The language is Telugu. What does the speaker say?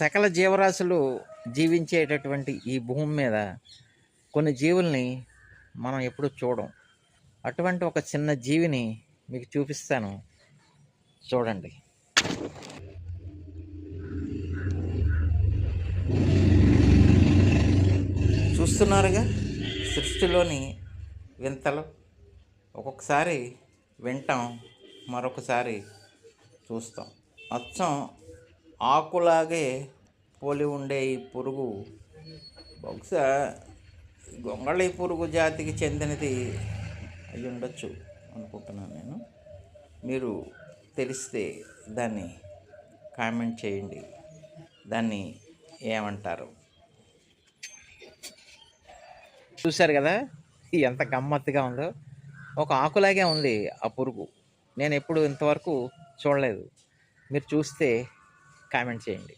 సకల జీవరాశులు జీవించేటటువంటి ఈ భూమి మీద కొన్ని జీవుల్ని మనం ఎప్పుడూ చూడం. అటువంటి ఒక చిన్న జీవిని మీకు చూపిస్తాను. చూడండి. చూస్తున్నారుగా సృష్టిలోని వింతలు. ఒక్కొక్కసారి వింటాం మరొకసారి చూస్తాం. అచ్చం ఆకులాగే పోలి ఉండే ఈ పురుగు. బహుశా గొంగళి పురుగు జాతికి చెందినది అయి ఉండొచ్చు అనుకుంటున్నాను నేను. మీరు తెలిస్తే దాన్ని కామెంట్ చేయండి. దాన్ని ఏమంటారు? చూశారు కదా? ఎంత గమ్మత్తుగా ఉందో. ఒక ఆకులాగే ఉంది ఆ పురుగు. నేను ఎప్పుడు ఇంతవరకు చూడలేదు. మీరు చూస్తే కామెంట్ చేయండి.